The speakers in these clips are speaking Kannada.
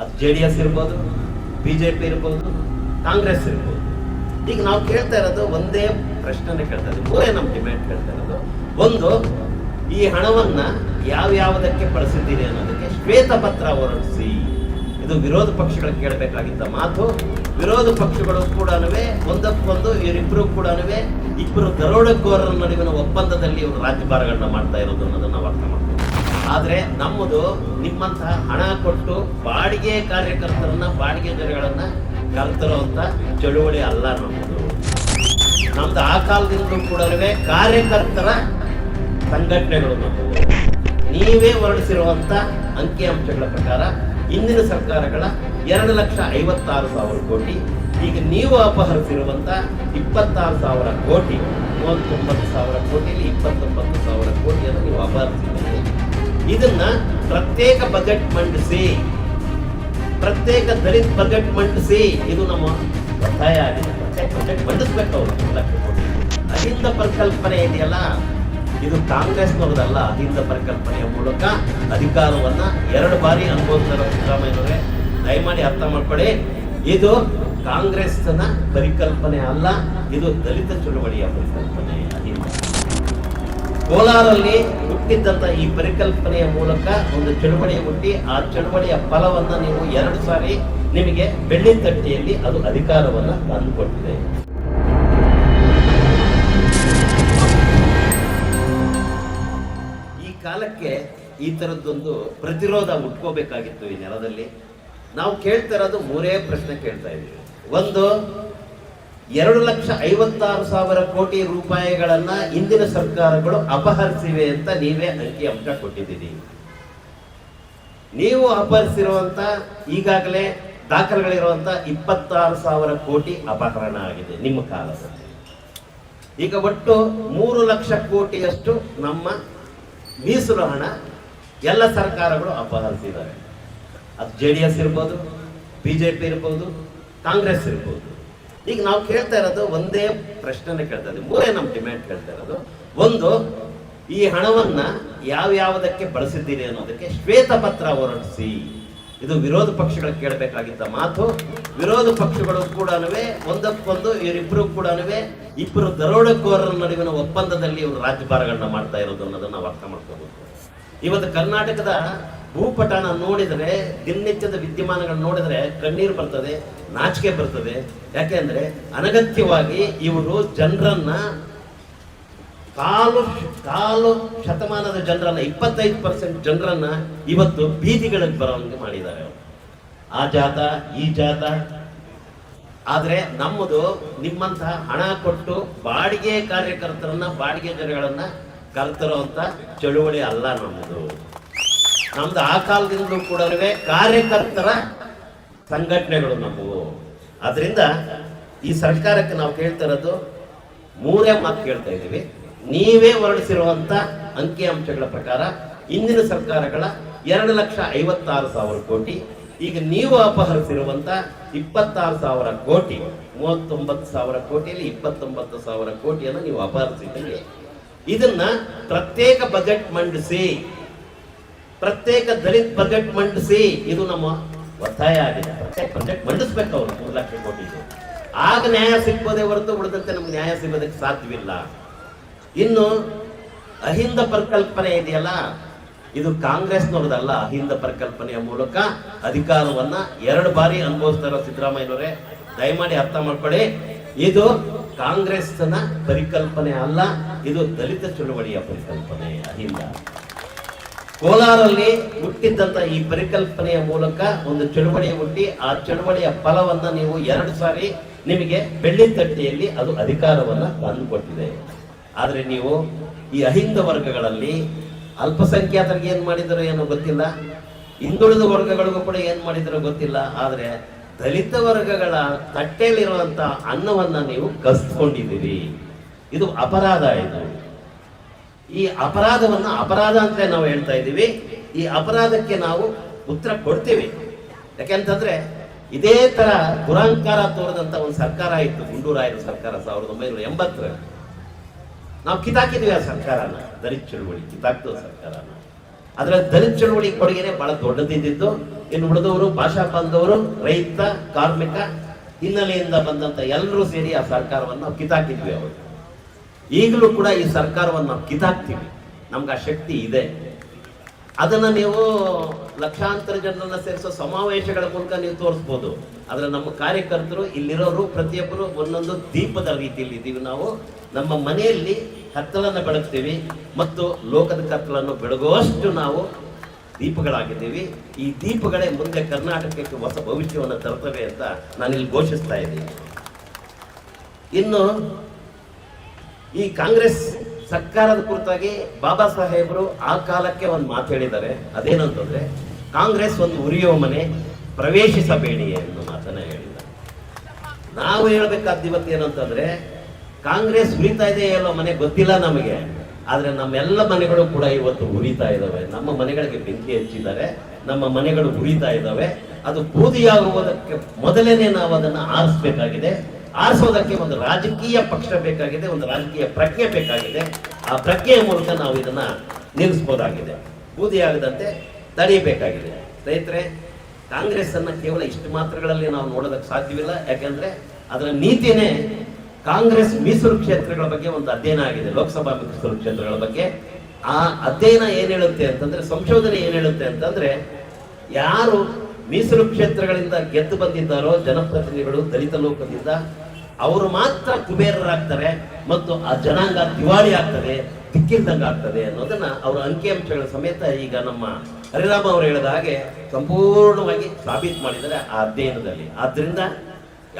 ಅದು ಜೆ ಡಿ ಎಸ್ ಇರ್ಬೋದು ಬಿ ಜೆ ಪಿ ಇರ್ಬೋದು, ಕಾಂಗ್ರೆಸ್ ಇರ್ಬೋದು. ಈಗ ನಾವು ಕೇಳ್ತಾ ಇರೋದು ಒಂದೇ ಪ್ರಶ್ನೆ ಕೇಳ್ತಾ ಇದ್ದೀವಿ. ಮೂರೇ ನಮ್ಮ ಡಿಮ್ಯಾಂಡ್ ಕೇಳ್ತಾ ಇರೋದು. ಒಂದು, ಈ ಹಣವನ್ನ ಯಾವ್ಯಾವುದಕ್ಕೆ ಬಳಸಿದ್ದೀರಿ ಅನ್ನೋದಕ್ಕೆ ಶ್ವೇತಪತ್ರ ಹೊರಡಿಸಿ. ಇದು ವಿರೋಧ ಪಕ್ಷಗಳಿಗೆ ಕೇಳಬೇಕಾಗಿದ್ದ ಮಾತು. ವಿರೋಧ ಪಕ್ಷಗಳು ಕೂಡ ಒಂದಕ್ಕೊಂದು ಇವರಿಬ್ಬರು ಕೂಡ ಇಬ್ಬರು ದರೋಡೆಕೋರರ ನಡುವಿನ ಒಪ್ಪಂದದಲ್ಲಿ ಇವರು ರಾಜ್ಯಭಾರಗಳನ್ನ ಮಾಡ್ತಾ ಇರೋದು ಅನ್ನೋದನ್ನ ನಾವು ಅರ್ಥ ಮಾಡ್ತೀವಿ ಆದ್ರೆ ನಮ್ಮದು ನಿಮ್ಮಂತಹ ಹಣ ಕೊಟ್ಟು ಬಾಡಿಗೆ ಕಾರ್ಯಕರ್ತರನ್ನ, ಬಾಡಿಗೆ ಜನಗಳನ್ನ ಅಂತ ಚಳುವಳಿ ಅಲ್ಲ ನಮ್ಮದು ನಮ್ದು ಆ ಕಾಲದಿಂದ ಕೂಡ ಕಾರ್ಯಕರ್ತರ ಸಂಘಟನೆಗಳು ನಮ್ಮದು ನೀವೇ ಹೊರಡಿಸಿರುವಂತ ಅಂಕಿಅಂಶಗಳ ಪ್ರಕಾರ ಇಂದಿನ ಸರ್ಕಾರಗಳ ಎರಡು ಲಕ್ಷ ಐವತ್ತಾರು ಸಾವಿರ ಕೋಟಿ, ಈಗ ನೀವು ಅಪಹರಿಸಿರುವಂತ ಇಪ್ಪತ್ತಾರು ಸಾವಿರ ಕೋಟಿ, ಮೂವತ್ತೊಂಬತ್ತು ಸಾವಿರ ಕೋಟಿಯಲ್ಲಿ ಇಪ್ಪತ್ತೊಂಬತ್ತು ಸಾವಿರ ಕೋಟಿಯನ್ನು ನೀವು ಅಪಹರಿಸಿದ್ದೀರಿ. ಇದನ್ನ ಪ್ರತ್ಯೇಕ ಬಜೆಟ್ ಮಂಡಿಸಿ. ಪ್ರತ್ಯೇಕ ದಲಿತ ಬಜೆಟ್ ಮಂಡಿಸಿ. ಇದು ನಮ್ಮ ಒತ್ತಾಯ ಆಗಿದೆ. ಪ್ರತ್ಯೇಕ ಮಂಡಿಸ್ಬೇಕು ಅವರು. ಅಹಿಂದ ಪರಿಕಲ್ಪನೆ ಇದೆಯಲ್ಲ? ಇದು ಕಾಂಗ್ರೆಸ್ನವ್ರದಲ್ಲ. ಅಹಿಂದ ಪರಿಕಲ್ಪನೆಯ ಮೂಲಕ ಅಧಿಕಾರವನ್ನ ಎರಡು ಬಾರಿ ಅನುಭವಿಸ್ತಾರೆ ಸಿದ್ದರಾಮಯ್ಯನವರೇ, ದಯಮಾಡಿ ಅರ್ಥ ಮಾಡ್ಕೊಳ್ಳಿ. ಇದು ಕಾಂಗ್ರೆಸ್ನ ಪರಿಕಲ್ಪನೆ ಅಲ್ಲ, ಇದು ದಲಿತ ಚಳುವಳಿಯ ಪರಿಕಲ್ಪನೆ. ಕೋಲಾರಲ್ಲಿ ಹುಟ್ಟಿದ್ದಂತ ಈ ಪರಿಕಲ್ಪನೆಯ ಮೂಲಕ ಒಂದು ಚಳುವಳಿ ಹುಟ್ಟಿ, ಆ ಚಳುವಳಿಯ ಫಲವನ್ನು ನೀವು ಎರಡು ಸಾರಿ ನಿಮಗೆ ಬೆಳ್ಳಿ ತಟ್ಟೆಯಲ್ಲಿ ಅದು ಅಧಿಕಾರವನ್ನ ತಂದುಕೊಟ್ಟಿದೆ. ಈ ಕಾಲಕ್ಕೆ ಈ ಥರದ್ದೊಂದು ಪ್ರತಿರೋಧ ಹುಟ್ಕೋಬೇಕಾಗಿತ್ತು ಈ ನೆಲದಲ್ಲಿ. ನಾವು ಕೇಳ್ತಾ ಇರೋದು ಮೂರೇ ಪ್ರಶ್ನೆ ಕೇಳ್ತಾ ಇದ್ದೀವಿ. ಒಂದು ಎರಡು ಲಕ್ಷ ಐವತ್ತಾರು ಸಾವಿರ ಕೋಟಿ ರೂಪಾಯಿಗಳನ್ನ ಇಂದಿನ ಸರ್ಕಾರಗಳು ಅಪಹರಿಸಿವೆ ಅಂತ ನೀವೇ ಅಂಕಿ ಅಂಶ ಕೊಟ್ಟಿದ್ದೀರಿ. ನೀವು ಅಪಹರಿಸಿರುವಂತ ಈಗಾಗಲೇ ದಾಖಲೆಗಳಿರುವಂತ ಇಪ್ಪತ್ತಾರು ಸಾವಿರ ಕೋಟಿ ಅಪಹರಣ ಆಗಿದೆ ನಿಮ್ಮ ಕಾಲದಲ್ಲಿ. ಈಗ ಒಟ್ಟು ಮೂರು ಲಕ್ಷ ಕೋಟಿಯಷ್ಟು ನಮ್ಮ ಮೀಸಲು ಹಣ ಎಲ್ಲ ಸರ್ಕಾರಗಳು ಅಪಹರಿಸಿದ್ದಾರೆ. ಅದು ಜೆ ಡಿ ಎಸ್ ಇರ್ಬೋದು, ಬಿ ಜೆ ಪಿ ಇರ್ಬೋದು, ಕಾಂಗ್ರೆಸ್ ಇರ್ಬೋದು. ಈಗ ನಾವು ಕೇಳ್ತಾ ಇರೋದು ಒಂದೇ ಪ್ರಶ್ನೆ ಕೇಳ್ತಾ ಇದ್ದೀವಿ. ಮೂರೇ ನಮ್ಮ ಡಿಮ್ಯಾಂಡ್ ಕೇಳ್ತಾ ಇರೋದು. ಒಂದು, ಈ ಹಣವನ್ನ ಯಾವ್ಯಾವುದಕ್ಕೆ ಬಳಸಿದ್ದೀರಿ ಅನ್ನೋದಕ್ಕೆ ಶ್ವೇತಪತ್ರ ಹೊರಡಿಸಿ. ಇದು ವಿರೋಧ ಪಕ್ಷಗಳು ಕೇಳಬೇಕಾಗಿದ್ದ ಮಾತು. ವಿರೋಧ ಪಕ್ಷಗಳು ಕೂಡ ಒಂದಕ್ಕೊಂದು ಇವರಿಬ್ಬರು ಕೂಡ ಇಬ್ಬರು ದರೋಡೆಕೋರರ ನಡುವಿನ ಒಪ್ಪಂದದಲ್ಲಿ ಇವರು ರಾಜ್ಯಭಾರಗಳನ್ನ ಮಾಡ್ತಾ ಇರೋದು ಅನ್ನೋದನ್ನ ನಾವು ಅರ್ಥ ಮಾಡ್ಕೋಬೇಕು ಇವತ್ತು ಕರ್ನಾಟಕದ ಭೂಪಟನ ನೋಡಿದರೆ, ದಿನನಿತ್ಯದ ವಿದ್ಯಮಾನಗಳನ್ನ ನೋಡಿದ್ರೆ ಕಣ್ಣೀರು ಬರ್ತದೆ. ನಾಚಿಕೆ ಬರ್ತದೆ. ಯಾಕೆಂದ್ರೆ ಅನಗತ್ಯವಾಗಿ ಇವರು ಜನರನ್ನ ಕಾಲು ಕಾಲು ಶತಮಾನದ ಜನರನ್ನ, ಇಪ್ಪತ್ತೈದು ಪರ್ಸೆಂಟ್ ಜನರನ್ನ ಇವತ್ತು ಬೀದಿಗಳಿಗೆ ಬರೋಂಗೆ ಮಾಡಿದ್ದಾರೆ ಆ ಜಾತ, ಈ ಜಾತ. ಆದರೆ ನಮ್ಮದು ನಿಮ್ಮಂತಹ ಹಣ ಕೊಟ್ಟು ಬಾಡಿಗೆ ಕಾರ್ಯಕರ್ತರನ್ನ, ಬಾಡಿಗೆ ಜನಗಳನ್ನ ಅಂತ ಚಳುವಳಿ ಅಲ್ಲ ನಮ್ಮದು. ನಮ್ದು ಆ ಕಾಲದಿಂದಲೂ ಕೂಡ ಕಾರ್ಯಕರ್ತರ ಸಂಘಟನೆಗಳು ನಮ್ಮವು. ಆದ್ರಿಂದ ಈ ಸರ್ಕಾರಕ್ಕೆ ನಾವು ಕೇಳ್ತಾ ಇರೋದು ಮೂರೇ ಮಾತು ಕೇಳ್ತಾ ಇದ್ದೀವಿ. ನೀವೇ ಹೊರಡಿಸಿರುವಂತ ಅಂಕಿಅಂಶಗಳ ಪ್ರಕಾರ ಇಂದಿನ ಸರ್ಕಾರಗಳ ಎರಡು ಲಕ್ಷ ಐವತ್ತಾರು ಸಾವಿರ ಕೋಟಿ, ಈಗ ನೀವು ಅಪಹರಿಸಿರುವಂತ ಇಪ್ಪತ್ತಾರು ಸಾವಿರ ಕೋಟಿ, ಮೂವತ್ತೊಂಬತ್ತು ಸಾವಿರ ಕೋಟಿಯಲ್ಲಿ ಇಪ್ಪತ್ತೊಂಬತ್ತು ಸಾವಿರ ಕೋಟಿಯನ್ನು ನೀವು ಅಪಹರಿಸಿದ್ದೀರಿ. ಇದನ್ನ ಪ್ರತ್ಯೇಕ ಬಜೆಟ್ ಮಂಡಿಸಿ, ಪ್ರತ್ಯೇಕ ದಲಿತ ಬಜೆಟ್ ಮಂಡಿಸಿ, ಇದು ನಮ್ಮ ಒತ್ತಾಯ ಆಗಿದೆ. ಪ್ರಾಜೆಕ್ಟ್ ಮಂಡಿಸ್ಬೇಕು ಅವರು. ಮೂರು ಲಕ್ಷ ಕೋಟಿ ಆಗ ನ್ಯಾಯ ಸಿಗ್ಬೋದೇ ಹೊರತು ಉಳಿದಂತೆ ನಮ್ಗೆ ನ್ಯಾಯ ಸಿಗೋದಕ್ಕೆ ಸಾಧ್ಯವಿಲ್ಲ. ಇನ್ನು ಅಹಿಂದ ಪರಿಕಲ್ಪನೆ ಇದೆಯಲ್ಲ, ಇದು ಕಾಂಗ್ರೆಸ್ನವ್ರದಲ್ಲ. ಅಹಿಂದ ಪರಿಕಲ್ಪನೆಯ ಮೂಲಕ ಅಧಿಕಾರವನ್ನ ಎರಡು ಬಾರಿ ಅನುಭವಿಸ್ತಾ ಇರೋ ಸಿದ್ದರಾಮಯ್ಯನವರೇ, ದಯಮಾಡಿ ಅರ್ಥ ಮಾಡ್ಕೊಳ್ಳಿ. ಇದು ಕಾಂಗ್ರೆಸ್ನ ಪರಿಕಲ್ಪನೆ ಅಲ್ಲ, ಇದು ದಲಿತ ಚಳುವಳಿಯ ಪರಿಕಲ್ಪನೆ, ಅಹಿಂದ. ಕೋಲಾರಲ್ಲಿ ಹುಟ್ಟಿದ್ದಂತ ಈ ಪರಿಕಲ್ಪನೆಯ ಮೂಲಕ ಒಂದು ಚಳುವಳಿ ಹುಟ್ಟಿ, ಆ ಚಳುವಳಿಯ ಫಲವನ್ನ ನೀವು ಎರಡು ಸಾರಿ ನಿಮಗೆ ಬೆಳ್ಳಿ ತಟ್ಟೆಯಲ್ಲಿ ಅದು ಅಧಿಕಾರವನ್ನ ತಂದುಕೊಟ್ಟಿದೆ. ಆದ್ರೆ ನೀವು ಈ ಅಹಿಂದ ವರ್ಗಗಳಲ್ಲಿ ಅಲ್ಪಸಂಖ್ಯಾತರಿಗೆ ಏನ್ ಮಾಡಿದರೋ ಏನೋ ಗೊತ್ತಿಲ್ಲ, ಹಿಂದುಳಿದ ವರ್ಗಗಳಿಗೂ ಕೂಡ ಏನ್ ಮಾಡಿದರೋ ಗೊತ್ತಿಲ್ಲ, ಆದ್ರೆ ದಲಿತ ವರ್ಗಗಳ ತಟ್ಟೆಯಲ್ಲಿರುವಂತ ಅನ್ನವನ್ನ ನೀವು ಕಸ್ಕೊಂಡಿದ್ದೀರಿ. ಇದು ಅಪರಾಧ ಇದು. ಈ ಅಪರಾಧವನ್ನ ಅಪರಾಧ ಅಂತ ನಾವು ಹೇಳ್ತಾ ಇದ್ದೀವಿ. ಈ ಅಪರಾಧಕ್ಕೆ ನಾವು ಉತ್ತರ ಕೊಡ್ತೀವಿ. ಯಾಕೆಂತಂದ್ರೆ ಇದೇ ತರ ದುರಂಕಾರ ತೋರಿದಂತ ಒಂದು ಸರ್ಕಾರ ಇತ್ತು ಗುಂಡೂರಾಯರ ಸರ್ಕಾರ, ಸಾವಿರದ ಒಂಬೈನೂರ ಎಂಬತ್ತರಲ್ಲಿ ನಾವು ಕಿತಾಕಿದ್ವಿ ಆ ಸರ್ಕಾರನ, ದಲಿತ ಚಳುವಳಿ ಕಿತಾಕ್ತು ಸರ್ಕಾರನ. ಅದರ ದಲಿತ ಚಳುವಳಿ ಕೊಡುಗೆನೆ ಬಹಳ ದೊಡ್ಡದಿದ್ದಿದ್ದು. ಇನ್ನು ಉಳಿದವರು ಭಾಷಾ ಬಾಂಧವರು ರೈತ, ಕಾರ್ಮಿಕ, ಹಿನ್ನೆಲೆಯಿಂದ ಬಂದಂತ ಎಲ್ಲರೂ ಸೇರಿ ಆ ಸರ್ಕಾರವನ್ನು ನಾವು ಕಿತಾಕಿದ್ವಿ ಅವರು ಈಗಲೂ ಕೂಡ ಈ ಸರ್ಕಾರವನ್ನು ನಾವು ಕಿತಾಕ್ತೀವಿ ನಮ್ಗೆ ಆ ಶಕ್ತಿ ಇದೆ. ಅದನ್ನು ನೀವು ಲಕ್ಷಾಂತರ ಜನರನ್ನ ಸೇರಿಸೋ ಸಮಾವೇಶಗಳ ಮೂಲಕ ನೀವು ತೋರಿಸ್ಬೋದು. ಆದರೆ ನಮ್ಮ ಕಾರ್ಯಕರ್ತರು ಇಲ್ಲಿರೋರು ಪ್ರತಿಯೊಬ್ಬರು ಒಂದೊಂದು ದೀಪದ ರೀತಿಯಲ್ಲಿ ಇದ್ದೀವಿ ನಾವು. ನಮ್ಮ ಮನೆಯಲ್ಲಿ ಕತ್ತಲನ್ನು ಬೆಳಗ್ತೀವಿ ಮತ್ತು ಲೋಕದ ಕತ್ತಲನ್ನು ಬೆಳಗುವಷ್ಟು ನಾವು ದೀಪಗಳಾಗಿದ್ದೀವಿ. ಈ ದೀಪಗಳೇ ಮುಂದೆ ಕರ್ನಾಟಕಕ್ಕೆ ಹೊಸ ಭವಿಷ್ಯವನ್ನು ತರ್ತವೆ ಅಂತ ನಾನಿಲ್ಲಿ ಘೋಷಿಸ್ತಾ ಇದ್ದೀನಿ. ಇನ್ನು ಈ ಕಾಂಗ್ರೆಸ್ ಸರ್ಕಾರದ ಕುರಿತಾಗಿ ಬಾಬಾ ಸಾಹೇಬರು ಆ ಕಾಲಕ್ಕೆ ಒಂದು ಮಾತು ಹೇಳಿದ್ದಾರೆ. ಅದೇನಂತಂದ್ರೆ ಕಾಂಗ್ರೆಸ್ ಒಂದು ಉರಿಯೋ ಮನೆ, ಪ್ರವೇಶಿಸಬೇಡಿ ಎಂದು ಮಾತನ್ನ ಹೇಳಿದ್ದಾರೆ. ನಾವು ಹೇಳ್ಬೇಕಾದ ಇವತ್ತು ಏನಂತಂದ್ರೆ, ಕಾಂಗ್ರೆಸ್ ಉರಿತಾ ಇದೆ ಎಲ್ಲೋ ಮನೆ ಗೊತ್ತಿಲ್ಲ ನಮಗೆ. ಆದ್ರೆ ನಮ್ಮೆಲ್ಲ ಮನೆಗಳು ಕೂಡ ಇವತ್ತು ಉರಿತಾ ಇದಾವೆ. ನಮ್ಮ ಮನೆಗಳಿಗೆ ಬೆಂಕಿ ಹಚ್ಚಿದ್ದಾರೆ. ನಮ್ಮ ಮನೆಗಳು ಉರಿತಾ ಇದ್ದಾವೆ ಅದು ಬೂದಿಯಾಗುವುದಕ್ಕೆ ಮೊದಲೇನೆ ನಾವು ಅದನ್ನ ಆರಿಸ್ಬೇಕಾಗಿದೆ. ಆರಿಸೋದಕ್ಕೆ ಒಂದು ರಾಜಕೀಯ ಪಕ್ಷ ಬೇಕಾಗಿದೆ, ಒಂದು ರಾಜಕೀಯ ಪ್ರಜ್ಞೆ ಬೇಕಾಗಿದೆ. ಆ ಪ್ರಜ್ಞೆಯ ಮೂಲಕ ನಾವು ಇದನ್ನ ನಿಲ್ಲಿಸ್ಬೋದಾಗಿದೆ. ಬೂದಿಯಾಗದಂತೆ ತಡೆಯಬೇಕಾಗಿದೆ. ಸ್ನೇಹಿತರೆ, ಕಾಂಗ್ರೆಸ್ ಅನ್ನ ಕೇವಲ ಇಷ್ಟು ಮಾತ್ರಗಳಲ್ಲಿ ನಾವು ನೋಡೋದಕ್ಕೆ ಸಾಧ್ಯವಿಲ್ಲ. ಯಾಕೆಂದ್ರೆ ಅದರ ನೀತಿನೇ ಕಾಂಗ್ರೆಸ್ ಮೀಸಲು ಕ್ಷೇತ್ರಗಳ ಬಗ್ಗೆ ಒಂದು ಅಧ್ಯಯನ ಆಗಿದೆ, ಲೋಕಸಭಾ ಮೀಸಲು ಕ್ಷೇತ್ರಗಳ ಬಗ್ಗೆ. ಆ ಅಧ್ಯಯನ ಏನ್ ಹೇಳುತ್ತೆ ಅಂತಂದ್ರೆ, ಸಂಶೋಧನೆ ಏನ್ ಹೇಳುತ್ತೆ ಅಂತಂದ್ರೆ, ಯಾರು ಮೀಸಲು ಕ್ಷೇತ್ರಗಳಿಂದ ಗೆದ್ದು ಬಂದಿದ್ದಾರೋ, ಜನಪ್ರತಿನಿಧಿಗಳು, ದಲಿತ ಲೋಕದಿಂದ ಅವರು ಮಾತ್ರ ಕುಬೇರರಾಗ್ತಾರೆ ಮತ್ತು ಆ ಜನಾಂಗ ದಿವಾಳಿ ಆಗ್ತದೆ, ದಿಕ್ಕಿಲ್ದಂಗೆ ಆಗ್ತದೆ ಅನ್ನೋದನ್ನ ಅವರ ಅಂಕಿಅಂಶಗಳ ಸಮೇತ ಈಗ ನಮ್ಮ ಹರಿರಾಮ ಅವರು ಹೇಳಿದ ಹಾಗೆ ಸಂಪೂರ್ಣವಾಗಿ ಸಾಬೀತು ಮಾಡಿದ್ದಾರೆ ಆ ಅಧ್ಯಯನದಲ್ಲಿ. ಆದ್ರಿಂದ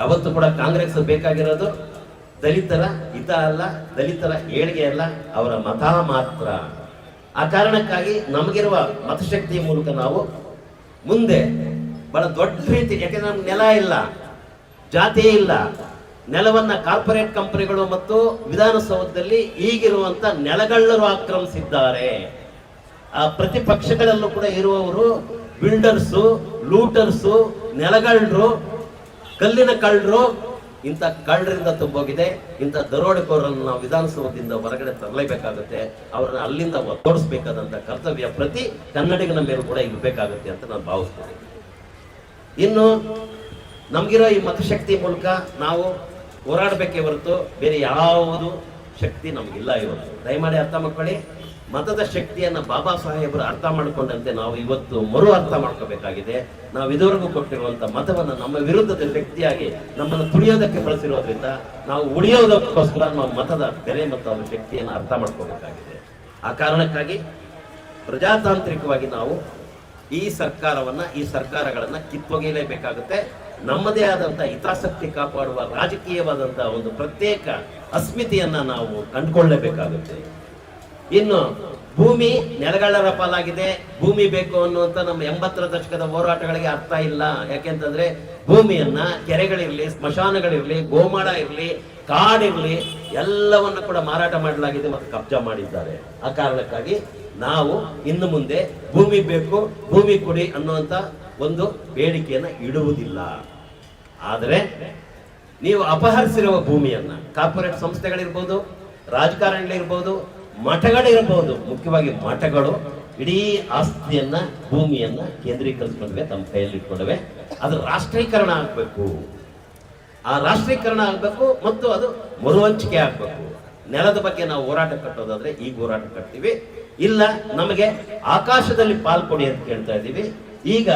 ಯಾವತ್ತೂ ಕೂಡ ಕಾಂಗ್ರೆಸ್ ಬೇಕಾಗಿರೋದು ದಲಿತರ ಹಿತ ಅಲ್ಲ, ದಲಿತರ ಏಳಿಗೆ ಅಲ್ಲ, ಅವರ ಮತ ಮಾತ್ರ. ಆ ಕಾರಣಕ್ಕಾಗಿ ನಮಗಿರುವ ಮತಶಕ್ತಿಯ ಮೂಲಕ ನಾವು ಮುಂದೆ ಬಹಳ ದೊಡ್ಡ ರೀತಿ, ಯಾಕೆಂದ್ರೆ ನಮ್ಗೆ ನೆಲ ಇಲ್ಲ, ಜಾತಿ ಇಲ್ಲ ನೆಲವನ್ನ ಕಾರ್ಪೊರೇಟ್ ಕಂಪನಿಗಳು ಮತ್ತು ವಿಧಾನಸೌಧದಲ್ಲಿ ಈಗಿರುವಂತ ನೆಲಗಳ್ಳರು ಆಕ್ರಮಿಸಿದ್ದಾರೆ. ಆ ಪ್ರತಿಪಕ್ಷಗಳಲ್ಲೂ ಕೂಡ ಇರುವವರು ಬಿಲ್ಡರ್ಸು, ಲೂಟರ್ಸು ನೆಲಗಳ್ಳರು ಕಲ್ಲಿನ ಕಳ್ಳರು, ಇಂಥ ಕಳ್ಳರಿಂದ ತುಂಬೋಗಿದೆ. ಇಂಥ ದರೋಡೆಕೋರನ್ನು ನಾವು ವಿಧಾನಸೌಧದಿಂದ ಹೊರಗಡೆ ತರಲೇಬೇಕಾಗುತ್ತೆ. ಅವರನ್ನ ಅಲ್ಲಿಂದ ತೋರಿಸ್ಬೇಕಾದಂಥ ಕರ್ತವ್ಯ ಪ್ರತಿ ಕನ್ನಡಿಗನ ಮೇಲೂ ಕೂಡ ಇರಬೇಕಾಗುತ್ತೆ ಅಂತ ನಾನು ಭಾವಿಸ್ತೇನೆ. ಇನ್ನು ನಮಗಿರೋ ಈ ಮತಶಕ್ತಿ ಮೂಲಕ ನಾವು ಹೋರಾಡಬೇಕೇ ಹೊರತು ಬೇರೆ ಯಾವುದು ಶಕ್ತಿ ನಮಗಿಲ್ಲ ಇವತ್ತು ದಯಮಾಡಿ ಅರ್ಥ ಮಾಡ್ಕೊಳ್ಳಿ. ಮತದ ಶಕ್ತಿಯನ್ನ ಬಾಬಾ ಸಾಹೇಬರು ಅರ್ಥ ಮಾಡಿಕೊಂಡಂತೆ ನಾವು ಇವತ್ತು ಮರು ಅರ್ಥ ಮಾಡ್ಕೋಬೇಕಾಗಿದೆ. ನಾವು ಇದುವರೆಗೂ ಕೊಟ್ಟಿರುವಂತ ಮತವನ್ನು ನಮ್ಮ ವಿರುದ್ಧದ ಶಕ್ತಿಯಾಗಿ ನಮ್ಮನ್ನು ತುಳಿಯೋದಕ್ಕೆ ಬಳಸಿರೋದ್ರಿಂದ ನಾವು ಉಳಿಯೋದಕ್ಕೋಸ್ಕರ ನಾವು ಮತದ ಬೆಲೆ ಮತ್ತು ಅದರ ಶಕ್ತಿಯನ್ನು ಅರ್ಥ ಮಾಡ್ಕೋಬೇಕಾಗಿದೆ. ಆ ಕಾರಣಕ್ಕಾಗಿ ಪ್ರಜಾತಾಂತ್ರಿಕವಾಗಿ ನಾವು ಈ ಸರ್ಕಾರವನ್ನ, ಈ ಸರ್ಕಾರಗಳನ್ನ ಕಿತ್ತೊಗೆಯಲೇಬೇಕಾಗುತ್ತೆ. ನಮ್ಮದೇ ಆದಂಥ ಹಿತಾಸಕ್ತಿ ಕಾಪಾಡುವ ರಾಜಕೀಯವಾದಂಥ ಒಂದು ಪ್ರತ್ಯೇಕ ಅಸ್ಮಿತೆಯನ್ನು ನಾವು ಕಂಡುಕೊಳ್ಳಬೇಕಾಗುತ್ತೆ. ಇನ್ನು ಭೂಮಿ ನೆಲಗಳರ ಪಾಲಾಗಿದೆ. ಭೂಮಿ ಬೇಕು ಅನ್ನುವಂಥ ನಮ್ಮ ಎಂಬತ್ತರ ದಶಕದ ಹೋರಾಟಗಳಿಗೆ ಅರ್ಥ ಇಲ್ಲ. ಯಾಕೆಂತಂದ್ರೆ ಭೂಮಿಯನ್ನ ಕೆರೆಗಳಿರಲಿ, ಸ್ಮಶಾನಗಳಿರಲಿ, ಗೋಮಾಳ ಇರಲಿ, ಕಾಡಿರಲಿ ಎಲ್ಲವನ್ನು ಕೂಡ ಮಾರಾಟ ಮಾಡಲಾಗಿದೆ ಮತ್ತು ಕಬ್ಜಾ ಮಾಡಿದ್ದಾರೆ. ಆ ಕಾರಣಕ್ಕಾಗಿ ನಾವು ಇನ್ನು ಮುಂದೆ ಭೂಮಿ ಬೇಕು, ಭೂಮಿ ಕೊಡಿ ಅನ್ನುವಂಥ ಒಂದು ಬೇಡಿಕೆಯನ್ನು ಇಡುವುದಿಲ್ಲ. ಆದರೆ ನೀವು ಅಪಹರಿಸಿರುವ ಭೂಮಿಯನ್ನು ಕಾರ್ಪೊರೇಟ್ ಸಂಸ್ಥೆಗಳಿರ್ಬೋದು, ರಾಜಕಾರಣಿಗಳಿರ್ಬೋದು, ಮಠಗಳಿರ್ಬೋದು, ಮುಖ್ಯವಾಗಿ ಮಠಗಳು, ಇಡೀ ಆಸ್ತಿಯನ್ನ, ಭೂಮಿಯನ್ನ ಕೇಂದ್ರೀಕರಿಸ್ಕೊಂಡವೆ ತಮ್ಮ ಕೈಯಲ್ಲಿ ಇಟ್ಕೊಂಡವೆ. ಅದು ರಾಷ್ಟ್ರೀಕರಣ ಆಗಬೇಕು. ಆ ರಾಷ್ಟ್ರೀಕರಣ ಆಗಬೇಕು ಮತ್ತು ಅದು ಮರುಹಂಚಿಕೆ ಆಗಬೇಕು. ನೆಲದ ಬಗ್ಗೆ ನಾವು ಹೋರಾಟ ಕಟ್ಟೋದಾದ್ರೆ ಈಗ ಹೋರಾಟ ಕಟ್ತೀವಿ. ಇಲ್ಲ, ನಮಗೆ ಆಕಾಶದಲ್ಲಿ ಪಾಲ್ಕೊಡಿ ಅಂತ ಕೇಳ್ತಾ ಇದ್ದೀವಿ. ಈಗ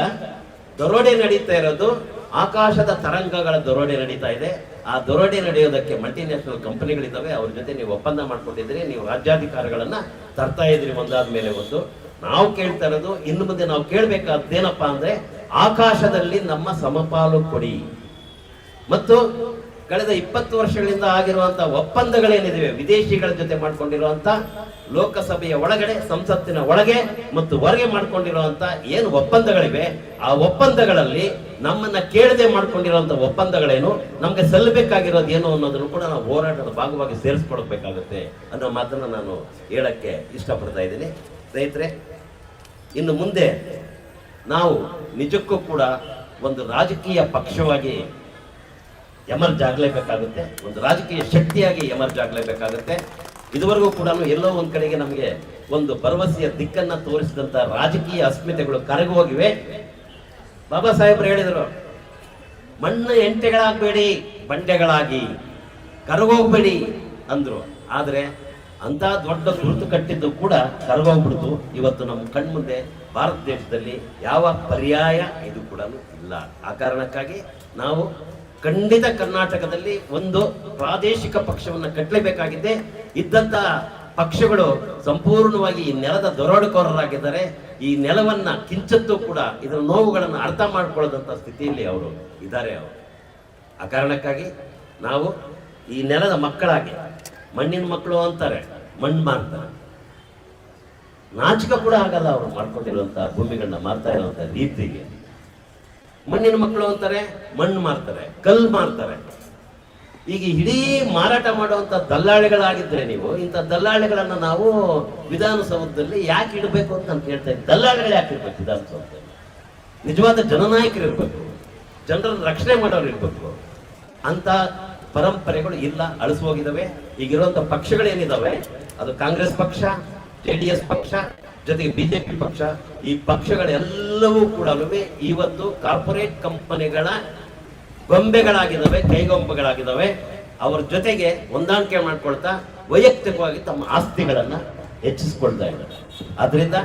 ದರೋಡೆ ನಡೀತಾ ಇರೋದು ಆಕಾಶದ ತರಂಗಗಳ ದೊರಡಿ ನಡೀತಾ ಇದೆ. ಆ ದೊರಡಿ ನಡೆಯೋದಕ್ಕೆ ಮಲ್ಟಿನ್ಯಾಷನಲ್ ಕಂಪನಿಗಳಿದ್ದಾವೆ ಅವ್ರ ಜೊತೆ ನೀವು ಒಪ್ಪಂದ ಮಾಡ್ಕೊಂಡಿದ್ದೀರಿ. ನೀವು ರಾಜ್ಯಾಧಿಕಾರಗಳನ್ನ ತರ್ತಾ ಇದ್ರಿ ಒಂದಾದ ಮೇಲೆ ಒಂದು. ನಾವು ಕೇಳ್ತಾ ಇರೋದು, ಇನ್ನು ಮುಂದೆ ನಾವು ಕೇಳಬೇಕಾದ್ದೇನಪ್ಪ ಅಂದ್ರೆ, ಆಕಾಶದಲ್ಲಿ ನಮ್ಮ ಸಮಪಾಲು ಕೊಡಿ. ಮತ್ತು ಕಳೆದ ಇಪ್ಪತ್ತು ವರ್ಷಗಳಿಂದ ಆಗಿರುವಂತಹ ಒಪ್ಪಂದಗಳೇನಿದೆ ವಿದೇಶಿಗಳ ಜೊತೆ ಮಾಡ್ಕೊಂಡಿರುವಂತ, ಲೋಕಸಭೆಯ ಒಳಗಡೆ, ಸಂಸತ್ತಿನ ಒಳಗೆ ಮತ್ತು ಹೊರಗೆ ಮಾಡಿಕೊಂಡಿರುವಂಥ ಏನು ಒಪ್ಪಂದಗಳಿವೆ, ಆ ಒಪ್ಪಂದಗಳಲ್ಲಿ ನಮ್ಮನ್ನ ಕೇಳದೆ ಮಾಡಿಕೊಂಡಿರುವಂಥ ಒಪ್ಪಂದಗಳೇನು, ನಮ್ಗೆ ಸಲ್ಲಬೇಕಾಗಿರೋದು ಏನು ಅನ್ನೋದನ್ನು ಕೂಡ ನಾವು ಹೋರಾಟದ ಭಾಗವಾಗಿ ಸೇರಿಸ್ಕೊಳ್ಬೇಕಾಗುತ್ತೆ ಅನ್ನೋ ಮಾತನ್ನ ನಾನು ಹೇಳಕ್ಕೆ ಇಷ್ಟಪಡ್ತಾ ಇದ್ದೀನಿ. ಸ್ನೇಹಿತರೆ, ಇನ್ನು ಮುಂದೆ ನಾವು ನಿಜಕ್ಕೂ ಕೂಡ ಒಂದು ರಾಜಕೀಯ ಪಕ್ಷವಾಗಿ ಎಮರ್ಜ್ ಆಗಲೇಬೇಕಾಗುತ್ತೆ. ಒಂದು ರಾಜಕೀಯ ಶಕ್ತಿಯಾಗಿ ಎಮರ್ಜ್ ಆಗಲೇಬೇಕಾಗುತ್ತೆ. ಇದುವರೆಗೂ ಕೂಡ ಎಲ್ಲೋ ಒಂದು ಕಡೆಗೆ ನಮಗೆ ಒಂದು ಭರವಸೆಯ ದಿಕ್ಕನ್ನ ತೋರಿಸಿದಂತ ರಾಜಕೀಯ ಅಸ್ಮಿತೆಗಳು ಕರಗೋಗಿವೆ ಬಾಬಾ ಸಾಹೇಬ್ರು ಹೇಳಿದರು, ಮಣ್ಣು ಎಂಟೆಗಳಾಗಬೇಡಿ, ಬಂಡೆಗಳಾಗಿ. ಕರಗೋಗ್ಬೇಡಿ ಅಂದ್ರು. ಆದರೆ ಅಂತ ದೊಡ್ಡ ಗುರುತು ಕಟ್ಟಿದ್ದು ಕೂಡ ಕರಗೋಗ್ಬಿಡ್ತು ಇವತ್ತು ನಮ್ಮ ಕಣ್ಮುಂದೆ ಭಾರತ ದೇಶದಲ್ಲಿ ಯಾವ ಪರ್ಯಾಯ ಇದು ಕೂಡ ಇಲ್ಲ. ಆ ಕಾರಣಕ್ಕಾಗಿ ನಾವು ಖಂಡಿತ ಕರ್ನಾಟಕದಲ್ಲಿ ಒಂದು ಪ್ರಾದೇಶಿಕ ಪಕ್ಷವನ್ನು ಕಟ್ಟಲೇಬೇಕಾಗಿದೆ. ಇದ್ದಂತ ಪಕ್ಷಗಳು ಸಂಪೂರ್ಣವಾಗಿ ಈ ನೆಲದ ದೊರಡುಕೋರರಾಗಿದ್ದಾರೆ. ಈ ನೆಲವನ್ನ ಕಿಂಚತ್ತು ಕೂಡ ಇದರ ನೋವುಗಳನ್ನು ಅರ್ಥ ಮಾಡಿಕೊಳ್ಳದಂತ ಸ್ಥಿತಿಯಲ್ಲಿ ಅವರು ಇದ್ದಾರೆ ಅವರು. ಆ ಕಾರಣಕ್ಕಾಗಿ ನಾವು ಈ ನೆಲದ ಮಕ್ಕಳಾಗಿ, ಮಣ್ಣಿನ ಮಕ್ಕಳು ಅಂತಾರೆ, ಮಣ್ಣು ಮಾರ್ತಾರೆ. ನಾಚಿಕ ಕೂಡ ಆಗಲ್ಲ ಅವರು ಮಾಡ್ಕೊಂಡಿರುವಂತಹ ಭೂಮಿಗಳನ್ನ ಮಾರ್ತಾ ಇರುವಂತಹ ರೀತಿಗೆ. ಮಣ್ಣಿನ ಮಕ್ಕಳು ಅಂತಾರೆ, ಮಣ್ಣು ಮಾರ್ತಾರೆ, ಕಲ್ಲು ಮಾರ್ತಾರೆ. ಈಗ ಇಡೀ ಮಾರಾಟ ಮಾಡುವಂತ ದಲ್ಲಾಳಿಗಳಾಗಿದ್ರೆ ನೀವು, ಇಂಥ ದಲ್ಲಾಳಿಗಳನ್ನ ನಾವು ವಿಧಾನಸೌಧದಲ್ಲಿ ಯಾಕೆ ಇಡಬೇಕು ಅಂತ ನಾನು ಕೇಳ್ತಾ ಇದ್ದೀನಿ. ದಲ್ಲಾಳಿಗಳು ಯಾಕೆ ಇರ್ಬೇಕು ವಿಧಾನಸೌಧದಲ್ಲಿ ನಿಜವಾದ ಜನನಾಯಕರು ಇರಬೇಕು. ಜನರನ್ನು ರಕ್ಷಣೆ ಮಾಡೋರು ಇರಬೇಕು. ಅಂತ ಪರಂಪರೆಗಳು ಇಲ್ಲ ಅಳಿಸೋಗಿದ್ದಾವೆ ಈಗಿರುವಂತ ಪಕ್ಷಗಳೇನಿದಾವೆ? ಅದು ಕಾಂಗ್ರೆಸ್ ಪಕ್ಷ, ಜೆ ಡಿ ಎಸ್ ಪಕ್ಷ ಜೊತೆಗೆ ಬಿಜೆಪಿ ಪಕ್ಷ, ಈ ಪಕ್ಷಗಳೆಲ್ಲವೂ ಕೂಡ ಇವತ್ತು ಕಾರ್ಪೊರೇಟ್ ಕಂಪನಿಗಳ ಗೊಂಬೆಗಳಾಗಿದ್ದಾವೆ, ಕೈಗೊಂಬೆಗಳಾಗಿದ್ದಾವೆ. ಅವ್ರ ಜೊತೆಗೆ ಹೊಂದಾಣಿಕೆ ಮಾಡ್ಕೊಳ್ತಾ ವೈಯಕ್ತಿಕವಾಗಿ ತಮ್ಮ ಆಸ್ತಿಗಳನ್ನ ಹೆಚ್ಚಿಸ್ಕೊಳ್ತಾ ಇದ್ದಾರೆ. ಆದ್ರಿಂದ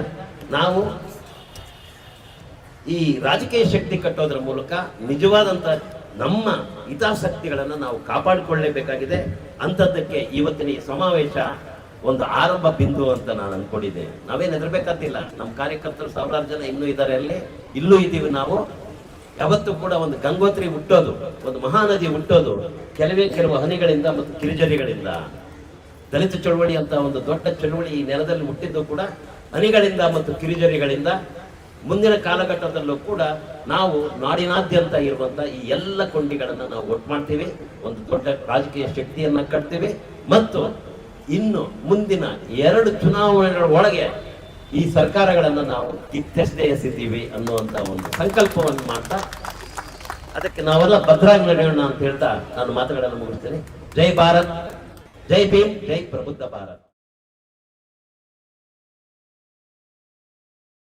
ನಾವು ಈ ರಾಜಕೀಯ ಶಕ್ತಿ ಕಟ್ಟೋದ್ರ ಮೂಲಕ ನಿಜವಾದಂತ ನಮ್ಮ ಹಿತಾಸಕ್ತಿಗಳನ್ನು ನಾವು ಕಾಪಾಡಿಕೊಳ್ಳಲೇಬೇಕಾಗಿದೆ ಅಂಥದ್ದಕ್ಕೆ ಇವತ್ತಿನ ಈ ಸಮಾವೇಶ ಒಂದು ಆರಂಭ ಬಿಂದು ಅಂತ ನಾನು ಅನ್ಕೊಂಡಿದ್ದೆ. ನಾವೇನು ಹೆದರ್ಬೇಕಂತಿಲ್ಲ ನಮ್ಮ ಕಾರ್ಯಕರ್ತರು ಸಾವಿರಾರು ಜನ ಇನ್ನೂ ಇದ್ದಾರೆ ಅಲ್ಲಿ. ಇಲ್ಲೂ ಇದ್ದೀವಿ ನಾವು. ಯಾವತ್ತೂ ಕೂಡ ಒಂದು ಗಂಗೋತ್ರಿ ಹುಟ್ಟೋದು, ಒಂದು ಮಹಾನದಿ ಹುಟ್ಟೋದು, ಕೆಲವೇ ಕೆಲವು ಹನಿಗಳಿಂದ ಮತ್ತು ಕಿರಿಜರಿಗಳಿಂದ ದಲಿತ ಚಳುವಳಿ ಅಂತ ಒಂದು ದೊಡ್ಡ ಚಳುವಳಿ ಈ ನೆಲದಲ್ಲಿ ಹುಟ್ಟಿದ್ದು ಕೂಡ ಹನಿಗಳಿಂದ ಮತ್ತು ಕಿರಿಜರಿಗಳಿಂದ ಮುಂದಿನ ಕಾಲಘಟ್ಟದಲ್ಲೂ ಕೂಡ ನಾವು ನಾಡಿನಾದ್ಯಂತ ಇರುವಂಥ ಈ ಎಲ್ಲ ಕೊಂಡಿಗಳನ್ನು ನಾವು ಒಟ್ಟು ಮಾಡ್ತೀವಿ. ಒಂದು ದೊಡ್ಡ ರಾಜಕೀಯ ಶಕ್ತಿಯನ್ನ ಕಟ್ತೀವಿ. ಮತ್ತು ಇನ್ನು ಮುಂದಿನ ಎರಡು ಚುನಾವಣೆಗಳ ಒಳಗೆ ಈ ಸರ್ಕಾರಗಳನ್ನು ನಾವು ಕಿತ್ತೆಸದೆ ಎಸಿತೀವಿ ಅನ್ನುವಂತ ಒಂದು ಸಂಕಲ್ಪವನ್ನು ಮಾಡ್ತಾ, ಅದಕ್ಕೆ ನಾವೆಲ್ಲ ಭದ್ರಾಗಿ ನಡೆಯೋಣ ಅಂತ ಹೇಳ್ತಾ ನಾನು ಮಾತುಗಳನ್ನು ಮುಗಿಸ್ತೇನೆ. ಜೈ ಭಾರತ್, ಜೈ ಭೀಮ್, ಜೈ ಪ್ರಬುದ್ಧ ಭಾರತ್.